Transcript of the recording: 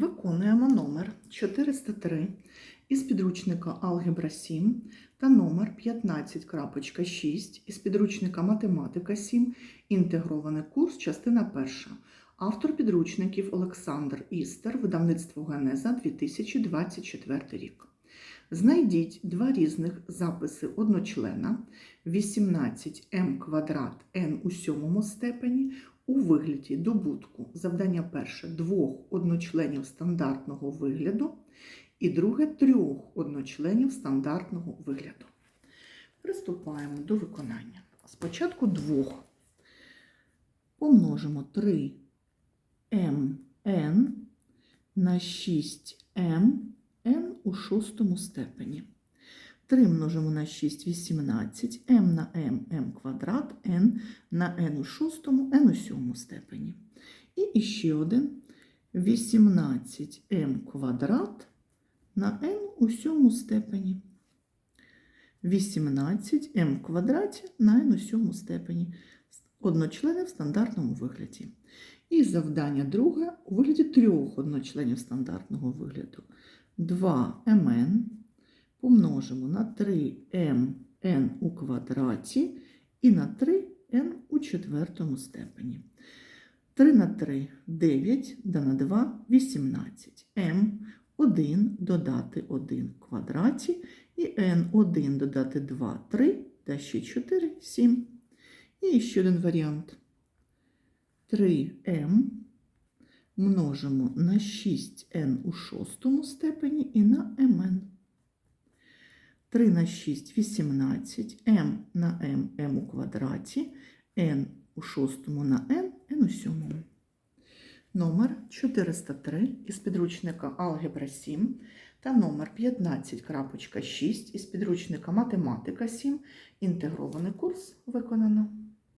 Виконуємо номер 403 із підручника Алгебра 7 та номер 15.6 із підручника Математика 7. Інтегрований курс, частина 1. Автор підручників Олександр Істер, видавництво Генеза 2024 рік. Знайдіть два різних записи одночлена 18m квадрат n у сьомому степені у вигляді добутку. Завдання перше двох одночленів стандартного вигляду і друге трьох одночленів стандартного вигляду. Приступаємо до виконання. Спочатку двох помножимо 3mn на 6m n у шостому степені. 3 множимо на 6 – 18, m на m – m квадрат, n на n у шостому, n у сьомому степені. І іще один 18m квадрат на n у сьомому степені. 18m квадраті на n у сьомому степені. Одночлени в стандартному вигляді. І завдання друге у вигляді трьох одночленів стандартного вигляду. 2mn помножимо на 3mn у квадраті і на 3n у четвертому степені. 3 на 3 – 9, да на 2 – 18. m 1 додати 1 в квадраті і n 1 додати 2 – 3, та ще 4 – 7. І ще один варіант. 3m множимо на 6n у шостому степені і на mn. 3 на 6 – 18, m на m – m у квадраті, n у шостому на n, n у сьомому. Номер 403 із підручника Алгебра 7 та номер 15.6 із підручника Математика 7. Інтегрований курс виконано.